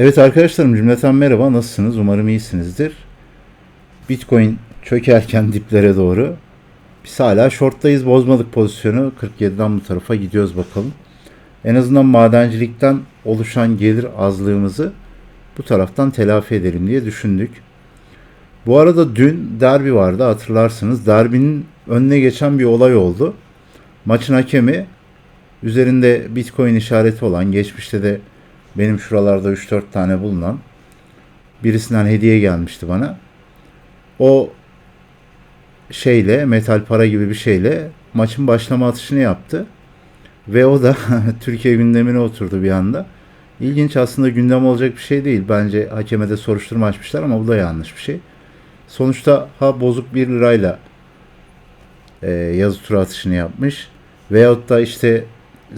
Evet arkadaşlarım cümleten merhaba nasılsınız umarım iyisinizdir. Bitcoin çökerken diplere doğru biz hala shorttayız bozmadık pozisyonu 47'den bu tarafa gidiyoruz bakalım. En azından madencilikten oluşan gelir azlığımızı bu taraftan telafi edelim diye düşündük. Bu arada dün derbi vardı hatırlarsınız. Derbinin önüne geçen bir olay oldu. Maçın hakemi üzerinde Bitcoin işareti olan geçmişte de benim şuralarda 3-4 tane bulunan birisinden hediye gelmişti bana. O şeyle metal para gibi bir şeyle maçın başlama atışını yaptı. Ve o da Türkiye gündemine oturdu bir anda. İlginç aslında gündem olacak bir şey değil. Bence hakeme de soruşturma açmışlar ama bu da yanlış bir şey. Sonuçta ha bozuk 1 lirayla e, yazı tura atışını yapmış. Veyahut da işte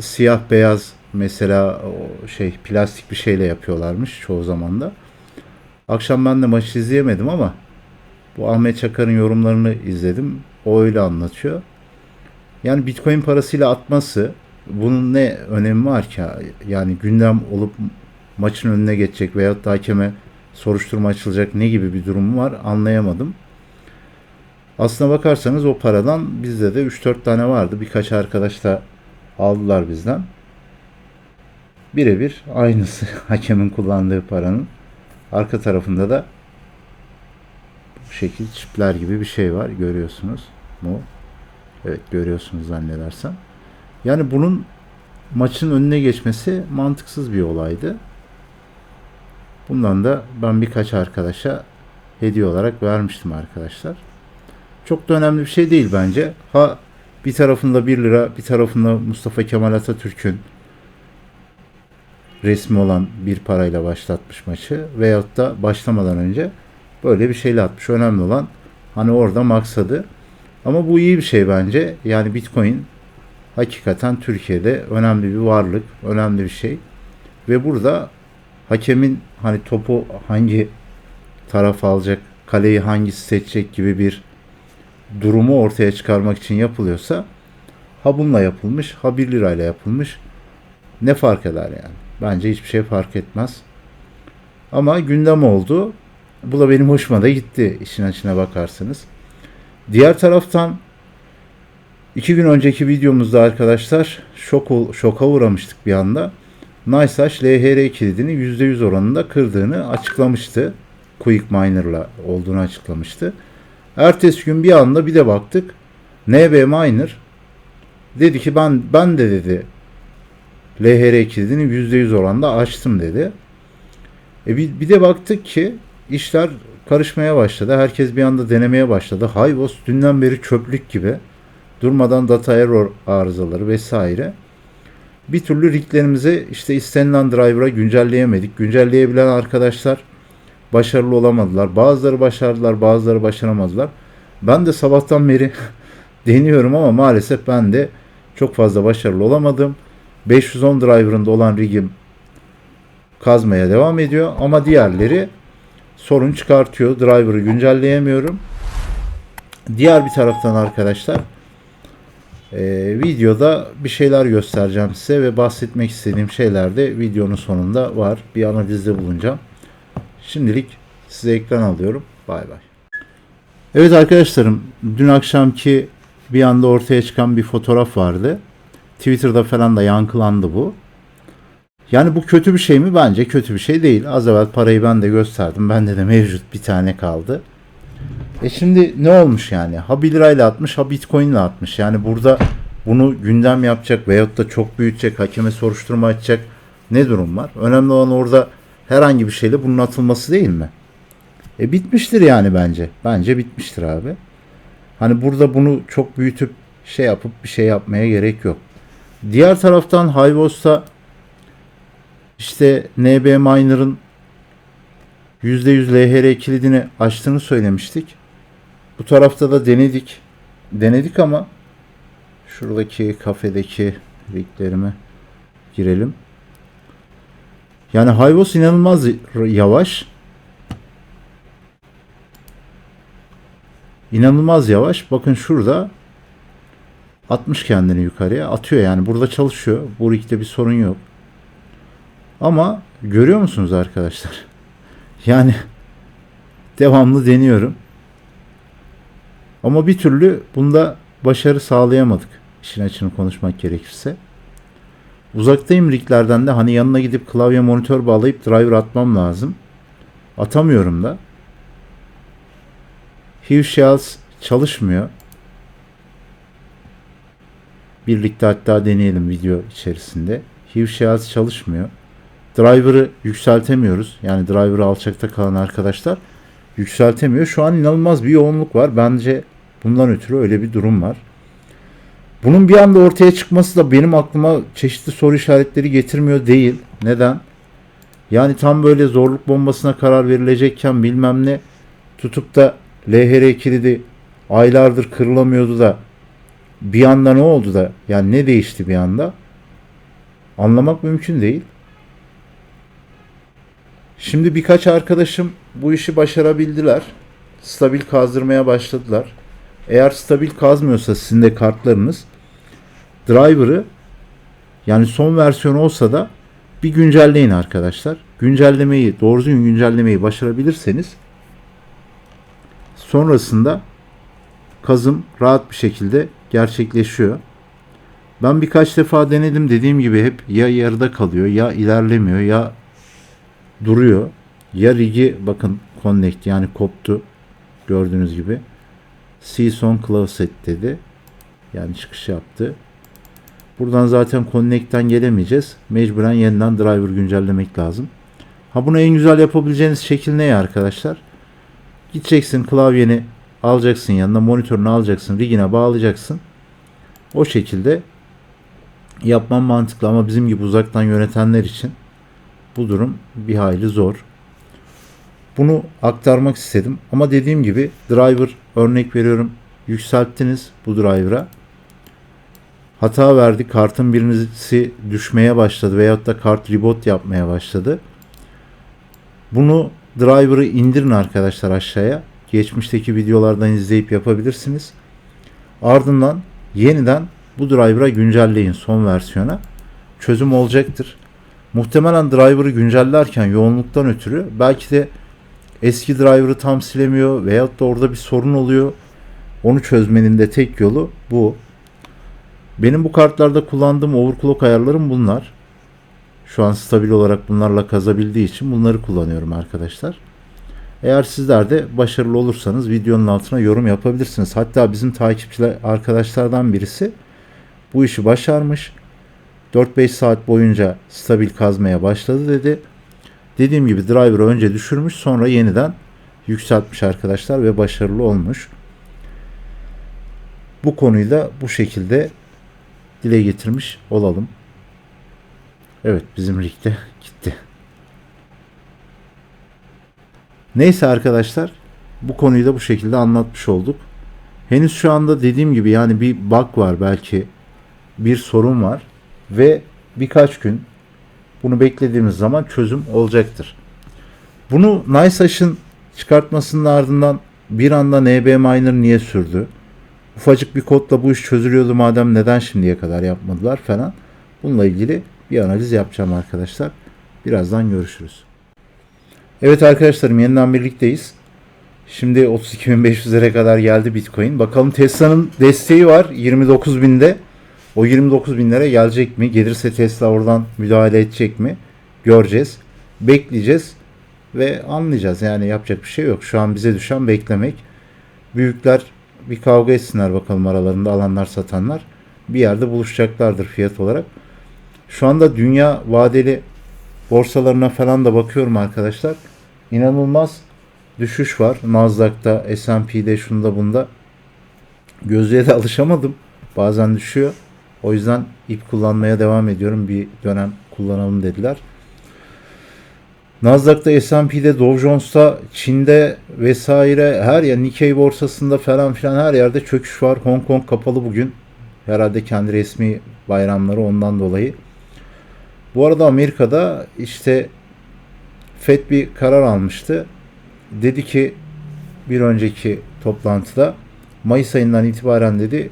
siyah beyaz mesela o şey plastik bir şeyle yapıyorlarmış çoğu zaman da. Akşam ben de maçı izleyemedim ama bu Ahmet Çakar'ın yorumlarını izledim. O öyle anlatıyor. Yani Bitcoin parasıyla atması bunun ne önemi var ki? Yani gündem olup maçın önüne geçecek veyahut da hakeme soruşturma açılacak ne gibi bir durum var anlayamadım. Aslına bakarsanız o paradan bizde de 3-4 tane vardı. Birkaç arkadaş da aldılar bizden. Birebir aynısı hakemin kullandığı paranın. Arka tarafında da bu şekil çipler gibi bir şey var. Görüyorsunuz mu? Evet görüyorsunuz zannedersem. Yani bunun maçın önüne geçmesi mantıksız bir olaydı. Bundan da ben birkaç arkadaşa hediye olarak vermiştim arkadaşlar. Çok da önemli bir şey değil bence. Ha bir tarafında 1 lira, bir tarafında Mustafa Kemal Atatürk'ün resmi olan bir parayla başlatmış maçı veyahut da başlamadan önce böyle bir şeyle atmış. Önemli olan hani orada maksadı. Ama bu iyi bir şey bence. Yani Bitcoin hakikaten Türkiye'de önemli bir varlık, önemli bir şey. Ve burada hakemin hani topu hangi taraf alacak, kaleyi hangisi seçecek gibi bir durumu ortaya çıkarmak için yapılıyorsa ha bununla yapılmış, ha 1 lirayla yapılmış. Ne fark eder yani? Bence hiçbir şey fark etmez. Ama gündem oldu. Bu da benim hoşuma da gitti işin açına bakarsanız. Diğer taraftan iki gün önceki videomuzda arkadaşlar şok, şoka uğramıştık bir anda. NiceHash LHR kilidini %100 oranında kırdığını açıklamıştı. Quick Miner'la olduğunu açıklamıştı. Ertesi gün bir anda bir de baktık. NB Miner dedi ki ben ben de dedi LHR kilidini %100 oranda açtım dedi. E bir, bir de baktık ki işler karışmaya başladı. Herkes bir anda denemeye başladı. Hayvos dünden beri çöplük gibi. Durmadan data error arızaları vesaire. Bir türlü riglerimizi işte istenilen driver'a güncelleyemedik. Güncelleyebilen arkadaşlar başarılı olamadılar. Bazıları başardılar, bazıları başaramadılar. Ben de sabahtan beri deniyorum ama maalesef ben de çok fazla başarılı olamadım. 510 driver'ında olan rigim kazmaya devam ediyor ama diğerleri sorun çıkartıyor. Driver'ı güncelleyemiyorum. Diğer bir taraftan arkadaşlar e, videoda bir şeyler göstereceğim size ve bahsetmek istediğim şeyler de videonun sonunda var. Bir analizde bulunacağım. Şimdilik size ekran alıyorum. Bay bay. Evet arkadaşlarım dün akşamki bir anda ortaya çıkan bir fotoğraf vardı. Twitter'da falan da yankılandı bu. Yani bu kötü bir şey mi? Bence kötü bir şey değil. Az evvel parayı ben de gösterdim. Bende de mevcut bir tane kaldı. E şimdi ne olmuş yani? Ha 1 lirayla atmış ha bitcoin ile atmış. Yani burada bunu gündem yapacak veyahut da çok büyütecek, hakeme soruşturma açacak ne durum var? Önemli olan orada herhangi bir şeyle bunun atılması değil mi? E bitmiştir yani bence. Bence bitmiştir abi. Hani burada bunu çok büyütüp şey yapıp bir şey yapmaya gerek yok. Diğer taraftan Hayvos'ta işte NB Miner'ın %100 LHR kilidini açtığını söylemiştik. Bu tarafta da denedik. Denedik ama şuradaki kafedeki linklerime girelim. Yani Hayvos inanılmaz yavaş. İnanılmaz yavaş. Bakın şurada atmış kendini yukarıya. Atıyor yani. Burada çalışıyor. Bu rigde bir sorun yok. Ama Görüyor musunuz arkadaşlar? Yani devamlı deniyorum. Ama bir türlü bunda başarı sağlayamadık. İşin açını konuşmak gerekirse. Uzaktayım riglerden de hani yanına gidip klavye monitör bağlayıp driver atmam lazım. Atamıyorum da. Hugh Shells çalışmıyor. Birlikte hatta deneyelim video içerisinde. Hugh Shells çalışmıyor. Driver'ı yükseltemiyoruz. Yani driver'ı alçakta kalan arkadaşlar yükseltemiyor. Şu an inanılmaz bir yoğunluk var. Bence bundan ötürü öyle bir durum var. Bunun bir anda ortaya çıkması da benim aklıma çeşitli soru işaretleri getirmiyor değil. Neden? Yani tam böyle zorluk bombasına karar verilecekken bilmem ne tutup da LHR kilidi aylardır kırılamıyordu da bir anda ne oldu da yani ne değişti bir anda anlamak mümkün değil. Şimdi birkaç arkadaşım bu işi başarabildiler. Stabil kazdırmaya başladılar. Eğer stabil kazmıyorsa sizin de kartlarınız driver'ı yani son versiyon olsa da bir güncelleyin arkadaşlar. Güncellemeyi, doğru düzgün güncellemeyi başarabilirseniz sonrasında kazım rahat bir şekilde gerçekleşiyor. Ben birkaç defa denedim dediğim gibi hep ya yarıda kalıyor ya ilerlemiyor ya duruyor. Ya rigi bakın connect yani koptu gördüğünüz gibi. Season Closet dedi. Yani çıkış yaptı. Buradan zaten Connect'ten gelemeyeceğiz. Mecburen yeniden driver güncellemek lazım. Ha bunu en güzel yapabileceğiniz şekil ne arkadaşlar? Gideceksin klavyeni alacaksın yanına monitörünü alacaksın rigine bağlayacaksın. O şekilde yapman mantıklı ama bizim gibi uzaktan yönetenler için bu durum bir hayli zor. Bunu aktarmak istedim ama dediğim gibi driver örnek veriyorum yükselttiniz bu driver'a hata verdi. Kartın birisi düşmeye başladı veyahut da kart reboot yapmaya başladı. Bunu driver'ı indirin arkadaşlar aşağıya. Geçmişteki videolardan izleyip yapabilirsiniz. Ardından yeniden bu driver'a güncelleyin son versiyona. Çözüm olacaktır. Muhtemelen driver'ı güncellerken yoğunluktan ötürü belki de eski driver'ı tam silemiyor veyahut da orada bir sorun oluyor. Onu çözmenin de tek yolu bu. Benim bu kartlarda kullandığım overclock ayarlarım bunlar. Şu an stabil olarak bunlarla kazabildiği için bunları kullanıyorum arkadaşlar. Eğer sizler de başarılı olursanız videonun altına yorum yapabilirsiniz. Hatta bizim takipçiler arkadaşlardan birisi bu işi başarmış. 4-5 saat boyunca stabil kazmaya başladı dedi. Dediğim gibi driver'ı önce düşürmüş sonra yeniden yükseltmiş arkadaşlar ve başarılı olmuş. Bu konuyu da bu şekilde dile getirmiş olalım. Evet bizim ligde gitti. Neyse arkadaşlar bu konuyu da bu şekilde anlatmış olduk. Henüz şu anda dediğim gibi yani bir bug var belki bir sorun var ve birkaç gün bunu beklediğimiz zaman çözüm olacaktır. Bunu NiceHash'ın çıkartmasının ardından bir anda NB Miner niye sürdü? ufacık bir kodla bu iş çözülüyordu madem neden şimdiye kadar yapmadılar falan. Bununla ilgili bir analiz yapacağım arkadaşlar. Birazdan görüşürüz. Evet arkadaşlarım yeniden birlikteyiz. Şimdi 32.500'lere kadar geldi Bitcoin. Bakalım Tesla'nın desteği var 29.000'de. O 29.000'lere gelecek mi? Gelirse Tesla oradan müdahale edecek mi? Göreceğiz. Bekleyeceğiz ve anlayacağız. Yani yapacak bir şey yok. Şu an bize düşen beklemek. Büyükler bir kavga etsinler bakalım aralarında alanlar satanlar. Bir yerde buluşacaklardır fiyat olarak. Şu anda dünya vadeli borsalarına falan da bakıyorum arkadaşlar. İnanılmaz düşüş var. Nasdaq'ta, S&P'de, şunda bunda. Gözlüğe de alışamadım. Bazen düşüyor. O yüzden ip kullanmaya devam ediyorum. Bir dönem kullanalım dediler. Nasdaq'ta, S&P'de, Dow Jones'ta, Çin'de vesaire her yer Nikkei borsasında falan filan her yerde çöküş var. Hong Kong kapalı bugün. Herhalde kendi resmi bayramları ondan dolayı. Bu arada Amerika'da işte FED bir karar almıştı. Dedi ki bir önceki toplantıda Mayıs ayından itibaren dedi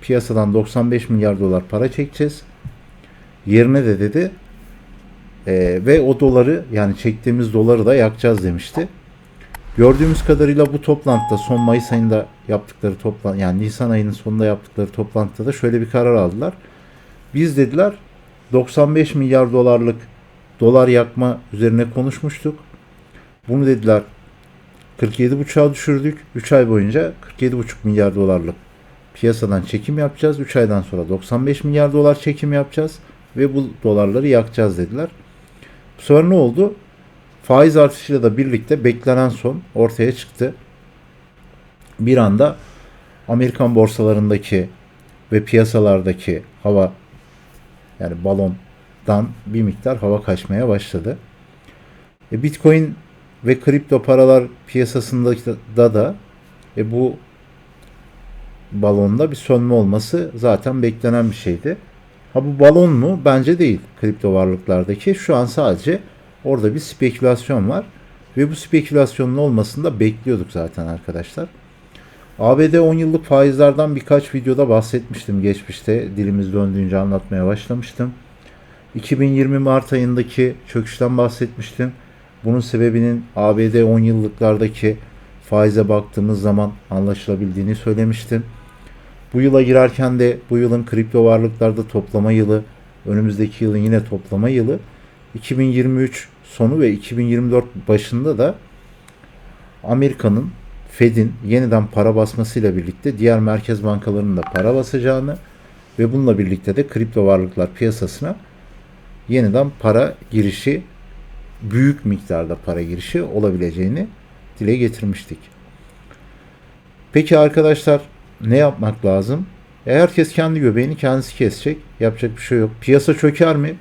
piyasadan 95 milyar dolar para çekeceğiz. Yerine de dedi Ee, ve o doları yani çektiğimiz doları da yakacağız demişti. Gördüğümüz kadarıyla bu toplantıda son Mayıs ayında yaptıkları toplantı yani Nisan ayının sonunda yaptıkları toplantıda da şöyle bir karar aldılar. Biz dediler 95 milyar dolarlık dolar yakma üzerine konuşmuştuk. Bunu dediler 47,5'a düşürdük. 3 ay boyunca 47,5 milyar dolarlık piyasadan çekim yapacağız. 3 aydan sonra 95 milyar dolar çekim yapacağız ve bu dolarları yakacağız dediler. Bu sefer ne oldu? Faiz artışıyla da birlikte beklenen son ortaya çıktı. Bir anda Amerikan borsalarındaki ve piyasalardaki hava yani balondan bir miktar hava kaçmaya başladı. E, Bitcoin ve kripto paralar piyasasında da da e, bu balonda bir sönme olması zaten beklenen bir şeydi. Ha bu balon mu? Bence değil kripto varlıklardaki. Şu an sadece orada bir spekülasyon var. Ve bu spekülasyonun olmasını da bekliyorduk zaten arkadaşlar. ABD 10 yıllık faizlerden birkaç videoda bahsetmiştim geçmişte. Dilimiz döndüğünce anlatmaya başlamıştım. 2020 Mart ayındaki çöküşten bahsetmiştim. Bunun sebebinin ABD 10 yıllıklardaki faize baktığımız zaman anlaşılabildiğini söylemiştim. Bu yıla girerken de bu yılın kripto varlıklarda toplama yılı, önümüzdeki yılın yine toplama yılı. 2023 sonu ve 2024 başında da Amerika'nın Fed'in yeniden para basmasıyla birlikte diğer merkez bankalarının da para basacağını ve bununla birlikte de kripto varlıklar piyasasına yeniden para girişi büyük miktarda para girişi olabileceğini dile getirmiştik. Peki arkadaşlar ne yapmak lazım? E herkes kendi göbeğini kendisi kesecek. Yapacak bir şey yok. Piyasa çöker mi?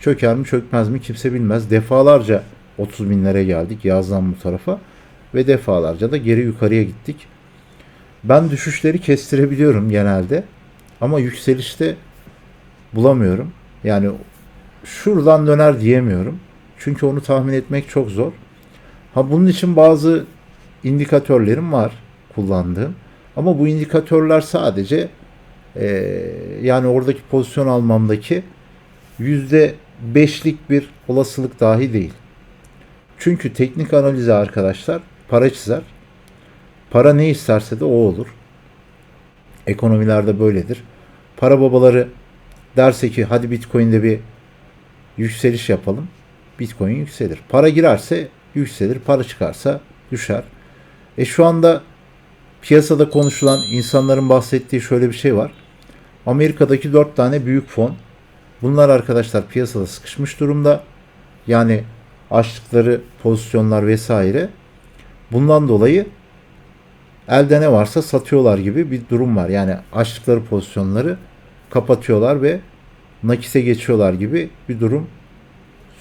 Çöker mi çökmez mi kimse bilmez. Defalarca 30 binlere geldik yazdan bu tarafa. Ve defalarca da geri yukarıya gittik. Ben düşüşleri kestirebiliyorum genelde. Ama yükselişte bulamıyorum. Yani şuradan döner diyemiyorum. Çünkü onu tahmin etmek çok zor. Ha bunun için bazı indikatörlerim var kullandığım. Ama bu indikatörler sadece e, yani oradaki pozisyon almamdaki yüzde beşlik bir olasılık dahi değil. Çünkü teknik analize arkadaşlar para çizer. Para ne isterse de o olur. Ekonomilerde böyledir. Para babaları derse ki hadi Bitcoin'de bir yükseliş yapalım. Bitcoin yükselir. Para girerse yükselir. Para çıkarsa düşer. E şu anda piyasada konuşulan insanların bahsettiği şöyle bir şey var. Amerika'daki dört tane büyük fon. Bunlar arkadaşlar piyasada sıkışmış durumda. Yani açtıkları pozisyonlar vesaire. Bundan dolayı elde ne varsa satıyorlar gibi bir durum var. Yani açtıkları pozisyonları kapatıyorlar ve nakise geçiyorlar gibi bir durum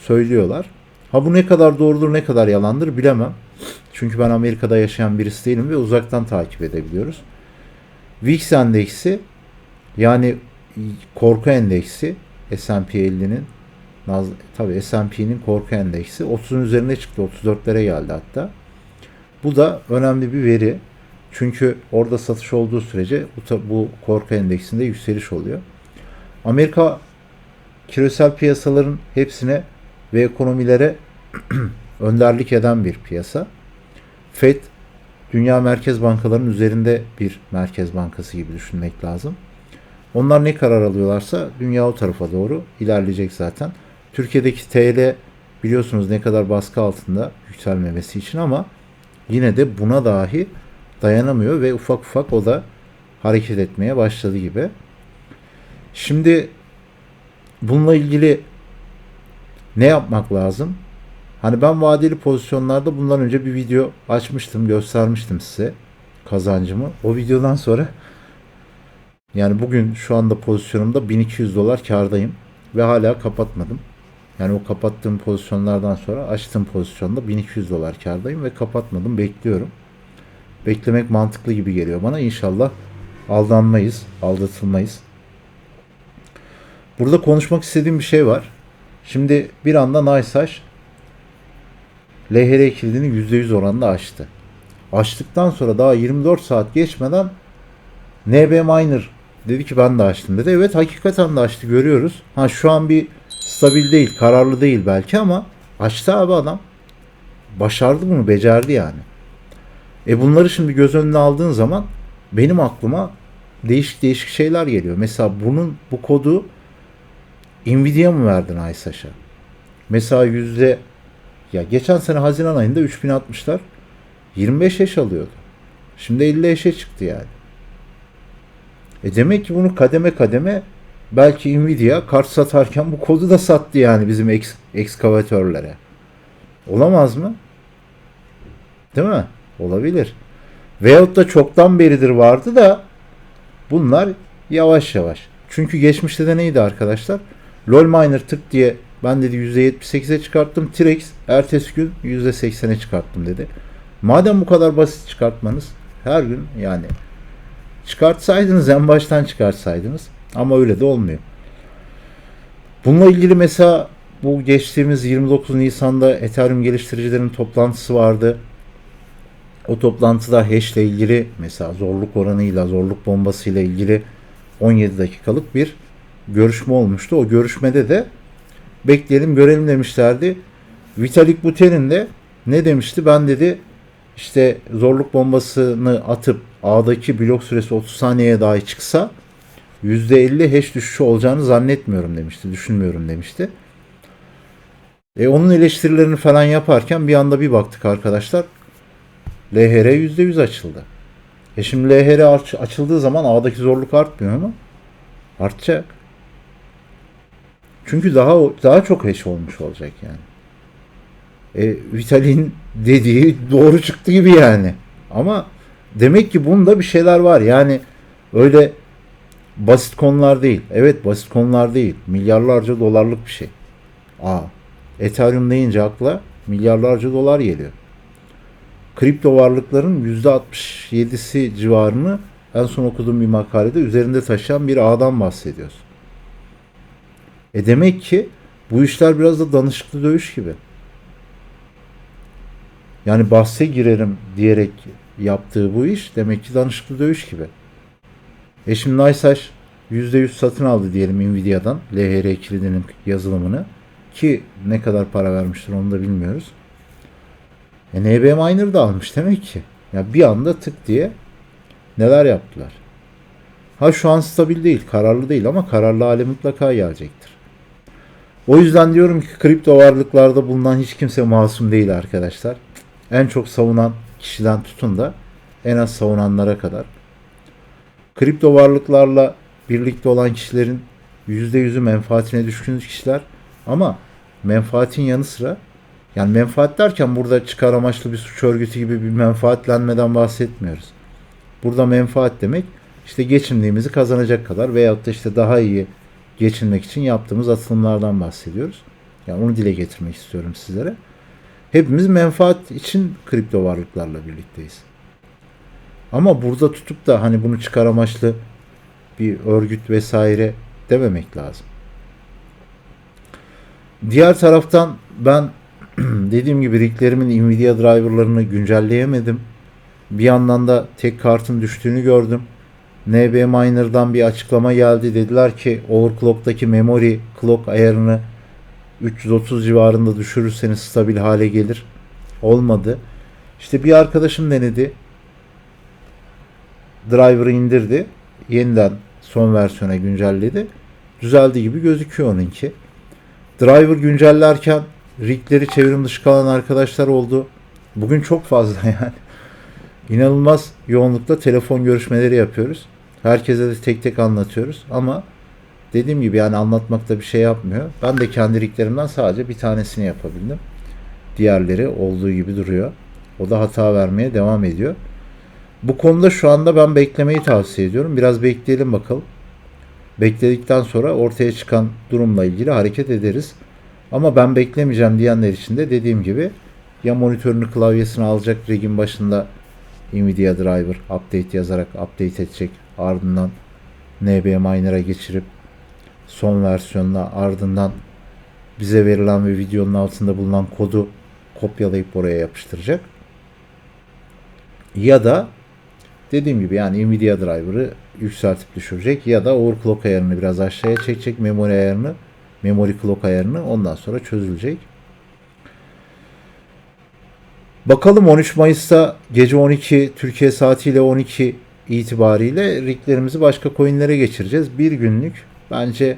söylüyorlar. Ha bu ne kadar doğrudur ne kadar yalandır bilemem. Çünkü ben Amerika'da yaşayan birisi değilim ve uzaktan takip edebiliyoruz. VIX endeksi yani korku endeksi S&P 50'nin tabi S&P'nin korku endeksi 30'un üzerine çıktı. 34'lere geldi hatta. Bu da önemli bir veri. Çünkü orada satış olduğu sürece bu, bu korku endeksinde yükseliş oluyor. Amerika küresel piyasaların hepsine ve ekonomilere önderlik eden bir piyasa. FED dünya merkez bankalarının üzerinde bir merkez bankası gibi düşünmek lazım. Onlar ne karar alıyorlarsa dünya o tarafa doğru ilerleyecek zaten. Türkiye'deki TL biliyorsunuz ne kadar baskı altında yükselmemesi için ama yine de buna dahi dayanamıyor ve ufak ufak o da hareket etmeye başladı gibi. Şimdi bununla ilgili ne yapmak lazım? Hani ben vadeli pozisyonlarda bundan önce bir video açmıştım, göstermiştim size kazancımı. O videodan sonra yani bugün şu anda pozisyonumda 1200 dolar kardayım ve hala kapatmadım. Yani o kapattığım pozisyonlardan sonra açtığım pozisyonda 1200 dolar kardayım ve kapatmadım, bekliyorum. Beklemek mantıklı gibi geliyor bana. İnşallah aldanmayız, aldatılmayız. Burada konuşmak istediğim bir şey var. Şimdi bir anda Naysaş LHR kilidini %100 oranında açtı. Açtıktan sonra daha 24 saat geçmeden NB Miner dedi ki ben de açtım dedi. Evet hakikaten de açtı görüyoruz. Ha şu an bir stabil değil, kararlı değil belki ama açtı abi adam. Başardı bunu, becerdi yani. E bunları şimdi göz önüne aldığın zaman benim aklıma değişik değişik şeyler geliyor. Mesela bunun bu kodu Nvidia mı verdin Aysaş'a? Mesela yüzde ya geçen sene Haziran ayında 3060'lar 25 eş alıyordu. Şimdi 50 eşe çıktı yani. E demek ki bunu kademe kademe belki Nvidia kart satarken bu kodu da sattı yani bizim eks, ekskavatörlere. Olamaz mı? Değil mi? Olabilir. Veyahut da çoktan beridir vardı da bunlar yavaş yavaş. Çünkü geçmişte de neydi arkadaşlar? LoL Miner tık diye ben dedi %78'e çıkarttım. T-Rex ertesi gün %80'e çıkarttım dedi. Madem bu kadar basit çıkartmanız her gün yani çıkartsaydınız en baştan çıkartsaydınız ama öyle de olmuyor. Bununla ilgili mesela bu geçtiğimiz 29 Nisan'da Ethereum geliştiricilerin toplantısı vardı. O toplantıda hash ile ilgili mesela zorluk oranıyla, zorluk bombasıyla ilgili 17 dakikalık bir görüşme olmuştu. O görüşmede de bekleyelim görelim demişlerdi. Vitalik Buterin de ne demişti? Ben dedi işte zorluk bombasını atıp A'daki blok süresi 30 saniyeye dahi çıksa %50 hash düşüşü olacağını zannetmiyorum demişti. Düşünmüyorum demişti. E onun eleştirilerini falan yaparken bir anda bir baktık arkadaşlar. LHR %100 açıldı. E şimdi LHR aç- açıldığı zaman A'daki zorluk artmıyor mu? Artacak. Çünkü daha daha çok hash olmuş olacak yani. E, Vital'in dediği doğru çıktı gibi yani. Ama demek ki bunda bir şeyler var. Yani öyle basit konular değil. Evet basit konular değil. Milyarlarca dolarlık bir şey. Aa, Ethereum deyince akla milyarlarca dolar geliyor. Kripto varlıkların %67'si civarını en son okuduğum bir makalede üzerinde taşıyan bir ağdan bahsediyoruz. E demek ki bu işler biraz da danışıklı dövüş gibi. Yani bahse girerim diyerek yaptığı bu iş demek ki danışıklı dövüş gibi. E şimdi Naysaş %100 satın aldı diyelim Nvidia'dan LHR kilidinin yazılımını ki ne kadar para vermiştir onu da bilmiyoruz. E NB Miner da almış demek ki. Ya bir anda tık diye neler yaptılar. Ha şu an stabil değil, kararlı değil ama kararlı hale mutlaka gelecektir. O yüzden diyorum ki kripto varlıklarda bulunan hiç kimse masum değil arkadaşlar. En çok savunan kişiden tutun da en az savunanlara kadar. Kripto varlıklarla birlikte olan kişilerin %100'ü menfaatine düşkün kişiler ama menfaatin yanı sıra yani menfaat derken burada çıkar amaçlı bir suç örgütü gibi bir menfaatlenmeden bahsetmiyoruz. Burada menfaat demek işte geçimliğimizi kazanacak kadar veyahut da işte daha iyi geçinmek için yaptığımız atılımlardan bahsediyoruz. Yani onu dile getirmek istiyorum sizlere. Hepimiz menfaat için kripto varlıklarla birlikteyiz. Ama burada tutup da hani bunu çıkar amaçlı bir örgüt vesaire dememek lazım. Diğer taraftan ben dediğim gibi riglerimin Nvidia driverlarını güncelleyemedim. Bir yandan da tek kartın düştüğünü gördüm. NB Miner'dan bir açıklama geldi. Dediler ki overclock'taki memory clock ayarını 330 civarında düşürürseniz stabil hale gelir. Olmadı. İşte bir arkadaşım denedi. Driver'ı indirdi. Yeniden son versiyona güncelledi. Düzeldi gibi gözüküyor onunki. Driver güncellerken rigleri çevrim dışı kalan arkadaşlar oldu. Bugün çok fazla yani. İnanılmaz yoğunlukta telefon görüşmeleri yapıyoruz. Herkese de tek tek anlatıyoruz ama dediğim gibi yani anlatmakta bir şey yapmıyor. Ben de kendi riglerimden sadece bir tanesini yapabildim. Diğerleri olduğu gibi duruyor. O da hata vermeye devam ediyor. Bu konuda şu anda ben beklemeyi tavsiye ediyorum. Biraz bekleyelim bakalım. Bekledikten sonra ortaya çıkan durumla ilgili hareket ederiz. Ama ben beklemeyeceğim diyenler için de dediğim gibi ya monitörünü klavyesini alacak rigin başında Nvidia driver update yazarak update edecek. Ardından NB Miner'a geçirip son versiyonla ardından bize verilen ve videonun altında bulunan kodu kopyalayıp oraya yapıştıracak. Ya da dediğim gibi yani Nvidia driver'ı yükseltip düşürecek ya da overclock ayarını biraz aşağıya çekecek memory ayarını memory clock ayarını ondan sonra çözülecek. Bakalım 13 Mayıs'ta gece 12 Türkiye saatiyle 12 itibariyle riglerimizi başka coinlere geçireceğiz. Bir günlük bence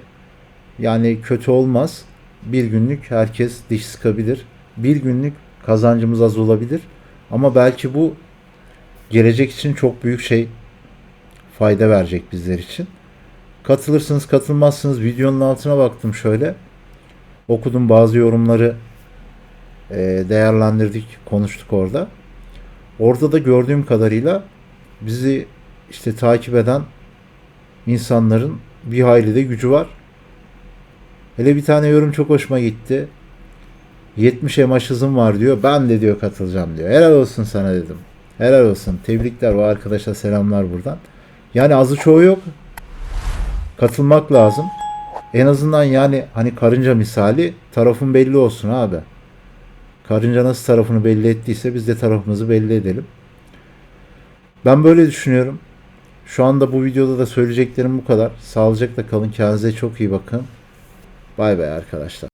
yani kötü olmaz. Bir günlük herkes diş sıkabilir. Bir günlük kazancımız az olabilir. Ama belki bu gelecek için çok büyük şey fayda verecek bizler için. Katılırsınız katılmazsınız videonun altına baktım şöyle. Okudum bazı yorumları e, değerlendirdik konuştuk orada. Orada da gördüğüm kadarıyla bizi işte takip eden insanların bir hayli de gücü var. Hele bir tane yorum çok hoşuma gitti. 70 emaş hızım var diyor. Ben de diyor katılacağım diyor. Helal olsun sana dedim. Helal olsun. Tebrikler o arkadaşa selamlar buradan. Yani azı çoğu yok. Katılmak lazım. En azından yani hani karınca misali tarafın belli olsun abi. Karınca nasıl tarafını belli ettiyse biz de tarafımızı belli edelim. Ben böyle düşünüyorum. Şu anda bu videoda da söyleyeceklerim bu kadar. Sağlıcakla kalın. Kendinize çok iyi bakın. Bay bay arkadaşlar.